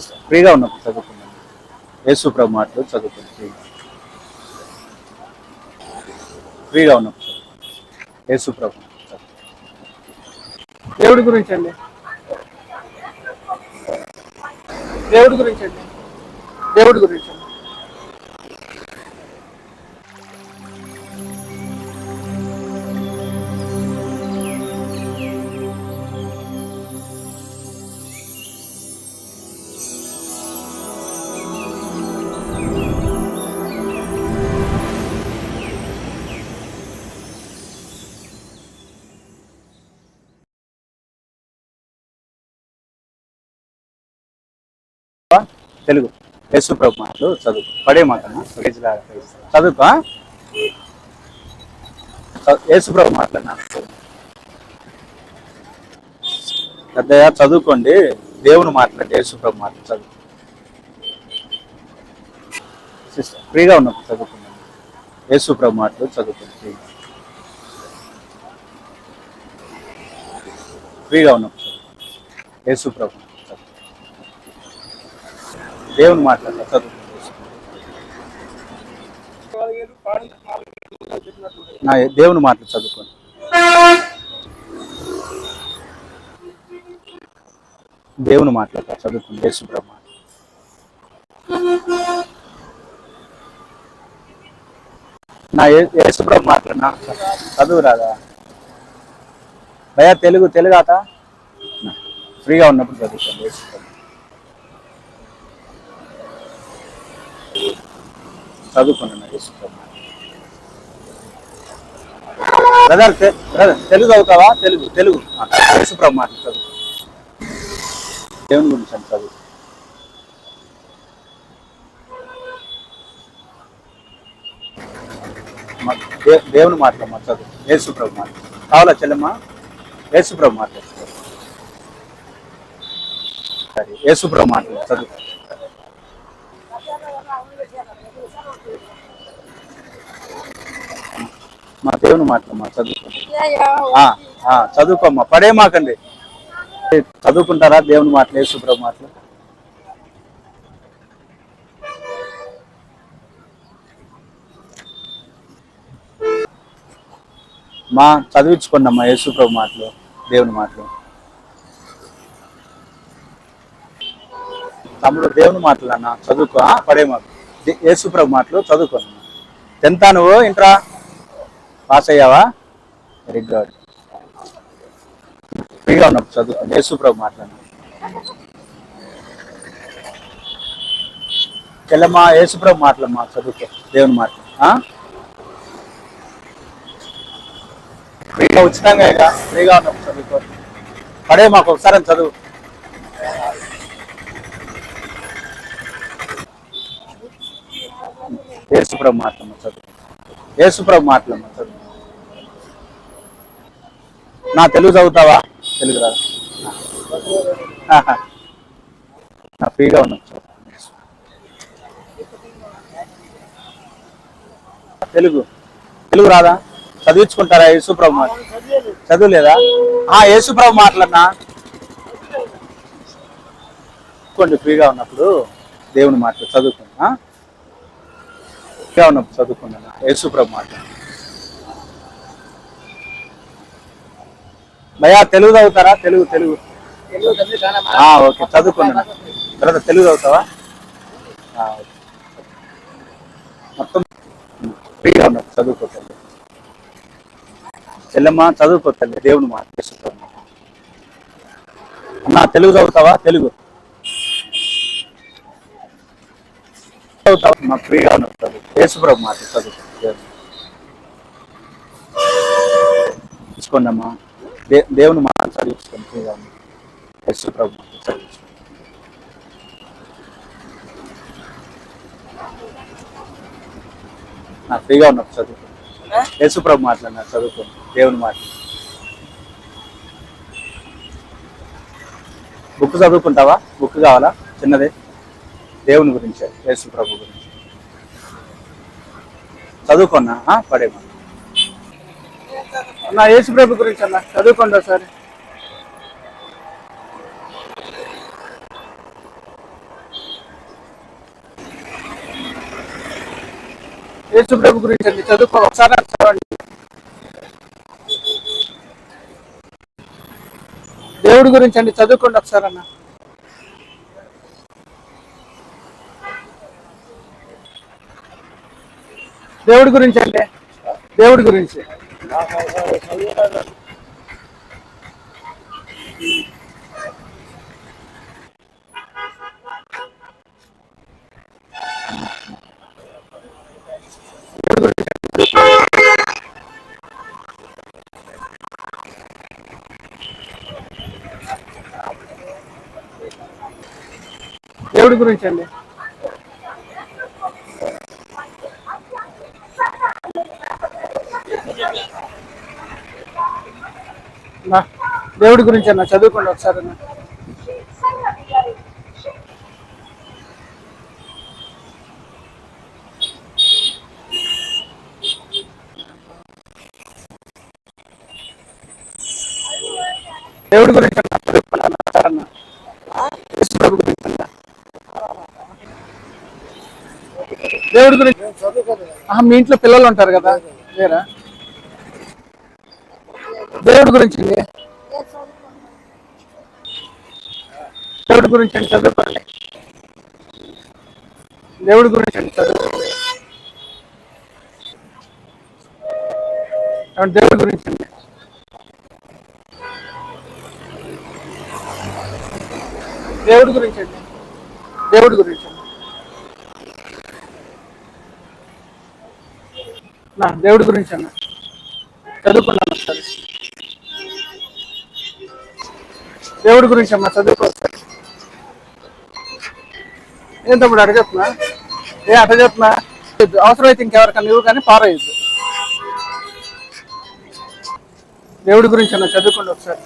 ఫ్రీగా ఉన్నప్పుడు చదువుకున్నాను. యేసు ప్రభు మాటలు చదువుకున్నాను ఫ్రీగా. ఫ్రీగా ఉన్నప్పుడు యేసు ప్రభు దేవుడి గురించి అండి. దేవుడి గురించి అండి. దేవుడి గురించి. తెలుగు. యేసు ప్రభు మాటలు చదువు. పడే మాటనా? ప్రైజ్లాగా యేసు ప్రభు మాటలన్నా పెద్దయ్య చదువుకోండి. దేవుని మాట్లాడండి యేసు ప్రభు మాటలు చదువు. సిస్టర్ ఫ్రీగా ఉన్నప్పుడు చదువుకున్నాను యేసు ప్రభు మాటలు చదువుకోండి ఫ్రీగా. ఉన్నప్పుడు చదువు యేసు ప్రభు. దేవుని మాట్లాడాలి చదువు నా దేవుని మాటలు చదువుకోండి. దేవుని మాట్లాడతా చదువుకోండి. యేసు బ్రహ్మ నా యేసు బ్రహ్మ మాట్లాడినా చదువు రాదా? భయ తెలుగు తెలుగాత ఫ్రీగా ఉన్నప్పుడు చదువుకోండి. యేసు బ్రహ్మ చదువుకున్నాను బ్రదర్ బ్రదర్ తెలుగు చదువుతావా? తెలుగు తెలుగు. ఆ, యేసు చదువు. దేవుని గురించి అని చదువు. దేవుని మాట్లాడమ్మా చదువు. యేసుప్రభు మాట కావాలా చెల్లెమ్మా? యేసుప్రభు మాట్లాడు సరే యేసుప్రభు మాట్లాడు చదువు. మా దేవుని మాటలమ్మా ఆ, చదువుకోమ్మా పడే మాకండి చదువుకుంటారా దేవుని మాటలు యేసు ప్రభు మాటలు? మా చదివించుకోండి అమ్మా యేసు ప్రభు మాటలు దేవుని మాటలు. తమ్ముడు దేవుని మాటలు అన్న చదువుకో పడే మాకు దే- యేసు ప్రభు మాటలు చదువుకోండి టెన్త్ నువ్వు ఇంట్రా? పాస్ అయ్యావా? వెరీ గుడ్ ఫ్రీగా ఉన్నప్పుడు చదువు. యేసు ప్రభు మాట్లాడు. చెల్లమ్మా యేసుప్రభు మాటలమ్మా చదువుకో. దేవుని మాటలు ఫ్రీగా ఉచితంగా ఇక. ఫ్రీగా ఉన్నప్పుడు చదువుకో. పడే మాకు ఒకసారి చదువు. యేసుప్రభు మాటలమ్మ చదువు. యేసుప్రభు మాట్లాడమ్మా చదువు. నా తెలుగు చదువుతావా? తెలుగు. నా ఫ్రీగా ఉన్నాం. తెలుగు. తెలుగు రాదా? చదివించుకుంటారా యేసుప్రభు మాట? చదువు లేదా ఆ యేసుప్రభు మాటలన్నా? చదువుకోండి ఫ్రీగా ఉన్నప్పుడు దేవుని మాటలు చదువుకోండి ఆ? ఫ్రీగా ఉన్నప్పుడు చదువుకోండి అన్న. యేసుప్రభు మాట భయా తెలుగు చదువుతారా? తెలుగు తెలుగు. ఓకే చదువుకోండి అన్న. తర్వాత తెలుగు చదువుతావా. మొత్తం ఫ్రీగా ఉన్నప్పుడు చదువుకోకండి చెల్లెమ్మ చదువుకోకండి దేవుని మాట. అన్న తెలుగు చదువుతావా? తెలుగు. చదువుతావా? మా ఫ్రీగా ఉన్నప్పుడు చదువు. యేసుప్రభు మాట చదువు. దేవుని. తీసుకోండి అమ్మా దే దేవుని మాట చదివించుకోండి ఫ్రీగా ఉంది యేసుప్రభు మాట చదివించుకోండి నా ఫ్రీగా ఉన్నప్పుడు చదువుకోండి యేసుప్రభు మాట్లాడినా చదువుకోండి దేవుని మాట. బుక్ చదువుకుంటావా? బుక్ కావాలా? చిన్నదే. దేవుని గురించి. యేసు ప్రభు గురించి. చదువుకున్నా ఆ, నా యేసు ప్రభు గురించి అన్న చదువుకోండి ఒకసారి. యేసు ప్రభు గురించి అండి చదువుకో ఒకసారి చదవండి. దేవుడి గురించి అండి చదువుకోండి ఒకసారి అన్న. దేవుడి గురించి అండి దేవుడి గురించి. దేవుడి గురించి అండి. దేవుడి గురించి అన్న చదువుకోండి ఒకసారి అన్న. దేవుడి గురించి అన్న చదువుకోండి అన్న గురించి దేవుడి గురించి మీ ఇంట్లో పిల్లలు ఉంటారు కదా వేరా దేవుడి గురించి అండి. దేవుడి గురించి అండి చదువుకోండి. దేవుడి గురించి అండి చదువుకోండి. దేవుడి గురించి అండి. దేవుడి గురించి అండి. దేవుడి గురించి నా దేవుడి గురించి అన్న చదువుకున్నాను సరే దేవుడి గురించి అమ్మ చదువుకో. ఏం తమ్ముడు అడ ఏ అట చెప్తున్నా అవసరమైతే ఇంకెవరికన్నా ఇవ్వు కానీ పారేయద్దు. దేవుడి గురించి అన్న చదువుకోండి ఒకసారి.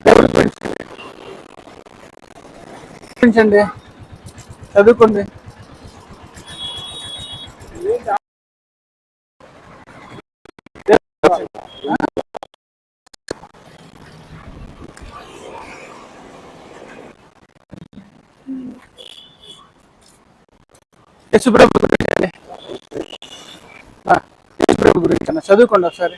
దేవుడి గురించి. చదువుకోండి. యశుప్రభు గురించి అండి. యశుప్రభు గురించి అన్న చదువుకోండి ఒకసారి.